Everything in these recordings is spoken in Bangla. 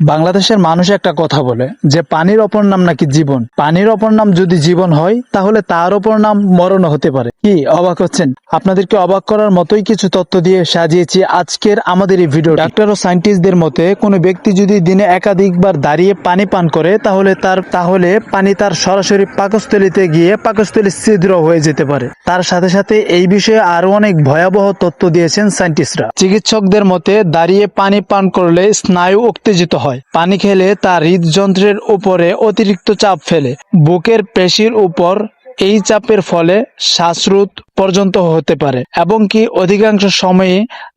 বাংলাদেশের মানুষ একটা কথা বলে যে পানির অপর নাম নাকি জীবন। পানির অপর নাম যদি জীবন হয়, তাহলে তার অপর নাম মরণ হতে পারে। কি অবাক হচ্ছেন? আপনাদেরকে অবাক করার মতোই কিছু তথ্য দিয়ে সাজিয়েছি আজকের আমাদের এই ভিডিও ডাক্তার ও সায়েন্টিস্টদের মতে, কোনো ব্যক্তি যদি দিনে একাধিকবার দাঁড়িয়ে পানি পান করে, তাহলে তার তাহলে পানি তার সরাসরি পাকস্থলিতে গিয়ে পাকস্থলী ছিদ্র হয়ে যেতে পারে। তার সাথে সাথে এই বিষয়ে আরও অনেক ভয়াবহ তথ্য দিয়েছেন সায়েন্টিস্টরা। চিকিৎসকদের মতে, দাঁড়িয়ে পানি পান করলে স্নায়ু উত্তেজিত হয়। পানি খেলে তা হৃদযন্ত্রের উপরে অতিরিক্ত চাপ ফেলে। বুকের পেশির উপর এই চাপের ফলে শ্বাসরোধ পর্যন্ত হতে পারে এবং কি অধিকাংশ সময়ে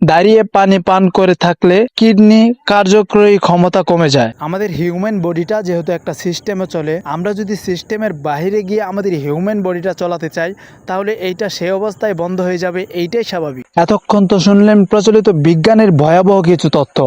দাঁড়িয়ে পানি পান করে থাকলে কিডনি কার্যকরী ক্ষমতা কমে যায়। আমাদের হিউম্যান বডিটা যেহেতু একটা সিস্টেমে চলে আমরা যদি সিস্টেমের বাইরে গিয়ে আমাদের হিউম্যান বডিটা চলাতে চাই তাহলে এইটা সে অবস্থায় বন্ধ হয়ে যাবে এইটাই স্বাভাবিক। এতক্ষণ তো শুনলেন প্রচলিত বিজ্ঞানের ভয়াবহ কিছু তথ্য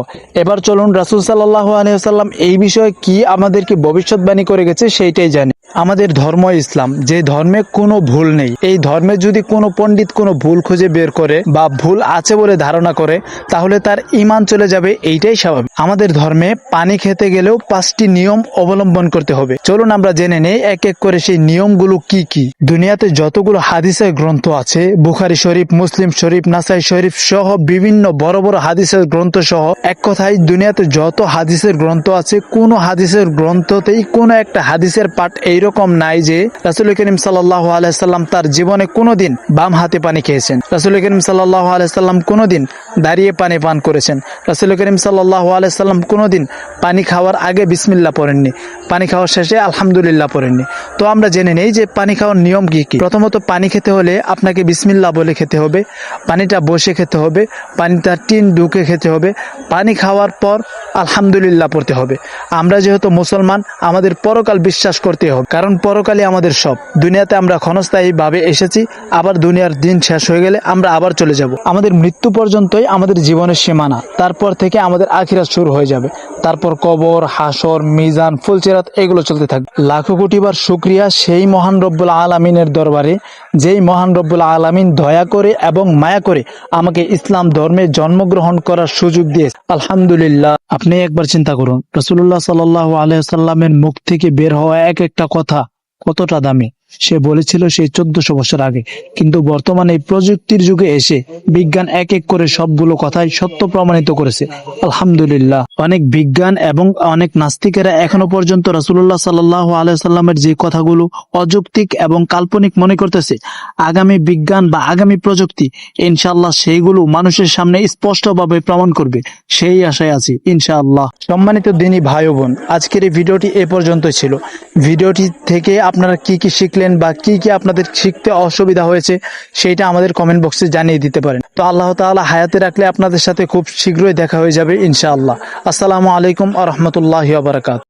এবার চলুন রাসুল সাল্লাহ আলিয়াল্লাম এই বিষয়ে কি আমাদেরকে ভবিষ্যৎবাণী করে গেছে সেইটাই জানি। আমাদের ধর্ম ইসলাম, যে ধর্মে কোনো ভুল নেই। এই ধর্মে যদি কোনো পণ্ডিত কোনো ভুল খুঁজে বের করে বা ভুল আছে বলে ধারণা করে, তাহলে তার ইমান চলে যাবে, এইটাই স্বাভাবিক। আমাদের ধর্মে পানি খেতে গেলেও পাঁচটি নিয়ম অবলম্বন করতে হবে। চলুন আমরা জেনে নেই এক এক করে সেই নিয়মগুলো কি কি। দুনিয়াতে যতগুলো হাদিসের গ্রন্থ আছে, বুখারি শরীফ, মুসলিম শরীফ, নাসাই শরীফ সহ বিভিন্ন বড় বড় হাদিসের গ্রন্থ সহ, এক কথায় দুনিয়াতে যত হাদিসের গ্রন্থ আছে, কোন হাদিসের গ্রন্থতেই কোনো একটা হাদিসের পাঠ এইরকম নাই যে রাসুল করিম সাল্লাহ আলাইসাল্লাম তার জীবনে কোনোদিন বাম হাতে পানি খেয়েছেন। রাসুল করিম সাল্লাহ আলাইসাল্লাম কোনোদিন দাঁড়িয়ে পানি পান করেছেন। রাসুল করিম সাল্লাহ আলাইসাল্লাম কোনোদিন পানি খাওয়ার আগে বিসমিল্লা পড়েননি। পানি খাওয়ার শেষে আলহামদুলিল্লাহ পড়েননি। তো আমরা জেনে নেই যে পানি খাওয়ার নিয়ম কী কী? প্রথমত পানি খেতে হলে আপনাকে বিসমিল্লা বলে খেতে হবে, পানিটা বসে খেতে হবে, পানিটা টিন ঢুকে খেতে হবে, পানি খাওয়ার পর আলহামদুলিল্লাহ পড়তে হবে। আমরা যেহেতু মুসলমান, আমাদের পরকাল বিশ্বাস করতে হবে। কারণ পরকালই আমাদের সব। দুনিয়াতে আমরা ক্ষণস্থায়ীভাবে এসেছি, আবার দুনিয়ার দিন শেষ হয়ে গেলে আমরা আবার চলে যাব। আমাদের মৃত্যু পর্যন্তই আমাদের জীবনের সীমানা। তারপর থেকে আমাদের আখিরা শুরু হয়ে যাবে। তারপর কবর, হাসর, মিজান, ফুলচেরাত এগুলো চলতে থাকবে। লাখো কোটিবার শুক্রিয়া সেই মহান রব্বুল আলমিনের দরবারে, যেই মহান রব্বুল আলমিন দয়া করে এবং মায়া করে আমাকে ইসলাম ধর্মে জন্মগ্রহণ করার সুযোগ দিয়েছে। আলহামদুলিল্লাহ, আপনি একবার চিন্তা করুন রসুল্লাহ সাল্লাহ আলহামের মুখ থেকে বের হওয়া এক একটা কথা কতটা দামি? সে বলেছিল সেই চোদ্দশো বছর আগে। কিন্তু বর্তমানে প্রযুক্তির যুগে এসে বিজ্ঞান এক এক করে সবগুলো কথাই সত্য প্রমাণিত করেছে। আলহামদুলিল্লাহ, অনেক বিজ্ঞান এবং অনেক নাস্তিকেরা এখনও পর্যন্ত রাসুল্লাহ সাল্লাহ আলাইসাল্লামের যে কথাগুলো অযৌক্তিক এবং কাল্পনিক মনে করতেছে, আগামী বিজ্ঞান বা আগামী প্রযুক্তি, ইনশাআল্লাহ সেইগুলো মানুষের সামনে স্পষ্টভাবে প্রমাণ করবে। সেই আশায় আছি, ইনশাআল্লাহ। সম্মানিত দিনী ভাই বোন, আজকের এই ভিডিওটি এ পর্যন্ত ছিল। ভিডিওটি থেকে আপনারা কি কি শিখলেন বা কি কি আপনাদের শিখতে অসুবিধা হয়েছে, সেইটা আমাদের কমেন্ট বক্সে জানিয়ে দিতে পারেন। তো আল্লাহ তাআলা হায়াতে রাখলে আপনাদের সাথে খুব শীঘ্রই দেখা হয়ে যাবে ইনশাআল্লাহ। আসসালামু আলাইকুম আ রহমতুল্লাহ বারাকাত